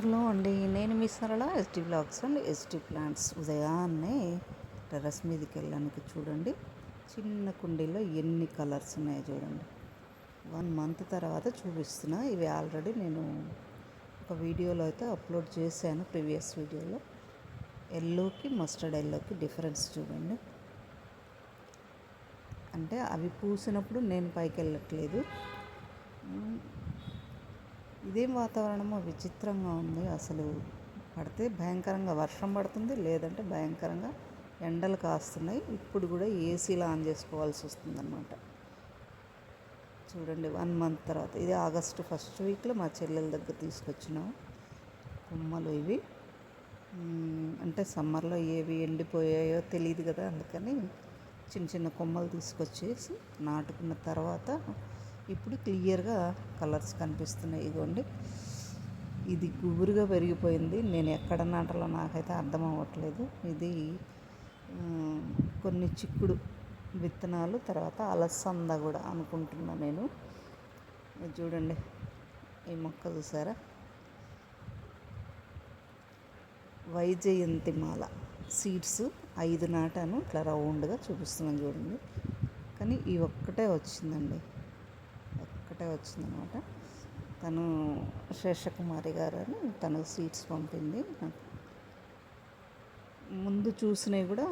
Hello అండి. నేను మీ Sarala ST blogs and ST plants. ఉదయాన్నే టెర్రస్ మీదకి వెళ్ళడానికి చూడండి. చిన్న కుండీలో ఎన్ని కలర్స్ ఉన్నాయో చూడండి. వన్ మంత్ తర్వాత చూపిస్తున్నా. ఇవి ఆల్రెడీ నేను ఒక వీడియోలో అయితే అప్లోడ్ చేశాను ప్రీవియస్ వీడియోలో. ఎల్లోకి మస్టర్డ్ ఎల్లోకి డిఫరెన్స్ చూడండి. అంటే అవి పూసినప్పుడు నేను పైకి వెళ్ళట్లేదు. ఇదేం వాతావరణమో విచిత్రంగా ఉంది. అసలు పడితే భయంకరంగా వర్షం పడుతుంది లేదంటే భయంకరంగా ఎండలు కాస్తున్నాయి. ఇప్పుడు కూడా ఏసీలు ఆన్ చేసుకోవాల్సి వస్తుందన్నమాట. చూడండి వన్ మంత్ తర్వాత. ఇది ఆగస్టు ఫస్ట్ వీక్లో మా చెల్లెల దగ్గర తీసుకొచ్చినాం. కొమ్మలు ఇవి. అంటే సమ్మర్లో ఏవి ఎండిపోయాయో తెలియదు కదా అందుకని చిన్న చిన్న కొమ్మలు తీసుకొచ్చేసి నాటుకున్న తర్వాత ఇప్పుడు క్లియర్గా కలర్స్ కనిపిస్తున్నాయి. ఇదిగోండి ఇది గుబురుగా పెరిగిపోయింది. నేను ఎక్కడ నాటాలో నాకైతే అర్థం అవ్వట్లేదు. ఇది కొన్ని చిక్కుడు విత్తనాలు తర్వాత అలసంద కూడా అనుకుంటున్నా నేను. చూడండి. ఈ మొక్క చూసారా? వైజయంతి మాల. సీడ్స్ ఐదు నాటాను. ఇట్లా రౌండ్గా చూపిస్తున్నాను చూడండి. కానీ ఈ ఒక్కటే వచ్చిందండి. ఒక్కటే వచ్చిందనమాట. తను శేషకుమారి గారు అని తను సీట్స్ పంపింది. నాకు ముందు చూసినవి కూడా